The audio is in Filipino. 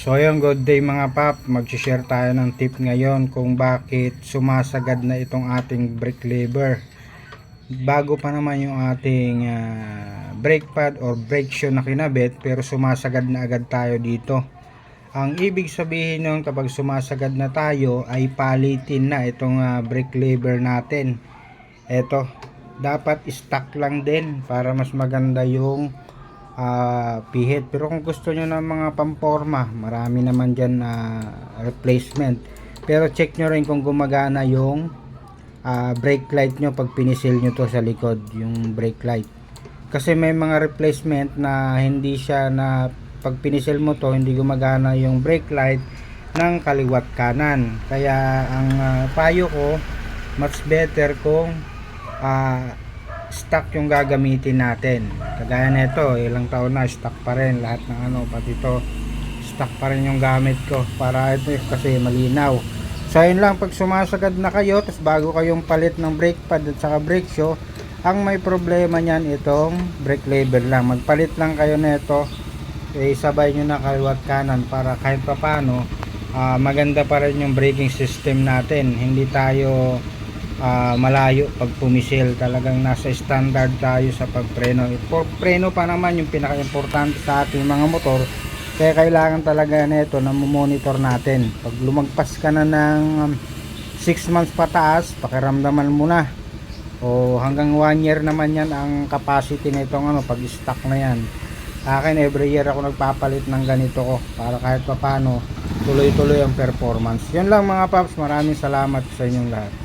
So ayun, good day mga pap. Mag-share tayo ng tip ngayon kung bakit sumasagad na itong ating brake lever. Bago pa naman yung ating ah, brake pad or brake shoe na kinabit pero sumasagad na agad tayo dito. Ang ibig sabihin nun kapag sumasagad na tayo ay palitin na itong ah, brake lever natin. Eto, dapat stock lang din para mas maganda yung ah, pihit. Pero kung gusto nyo ng mga pamporma, marami naman dyan na replacement. Pero check nyo rin kung gumagana yung ah, brake light nyo pag pinisil nyo to sa likod, yung brake light. Kasi may mga replacement na hindi siya na pag pinisil mo to, hindi gumagana yung brake light ng kaliwat kanan. Kaya ang ah, payo ko, much better kung ah, stock yung gagamitin natin. Kagaya nito, ilang taon na stock pa rin lahat ng ano, pati ito stock pa rin yung gamit ko para ito kasi malinaw. So lang pag sumasagad na kayo tapos bago kayong palit ng brake pad at saka brake shoe, ang may problema niyan itong brake lever lang. Magpalit lang kayo nito eh, sabay nyo na kaliwat kanan para kahit papano ah, maganda pa rin yung braking system natin. Hindi tayo ah, malayo pag pumisil. Talagang nasa standard tayo sa pagpreno. For preno pa naman yung pinaka-importante sa ating mga motor. Kaya kailangan talaga nito na monitor natin. Pag lumagpas ka na ng 6 months pataas pakiramdaman mo na. O hanggang 1 year naman yan ang capacity nitong ano pag stock na yan. Akin every year ako nagpapalit ng ganito ko para kahit papano tuloy-tuloy ang performance. Yun lang mga paps. Maraming salamat sa inyong lahat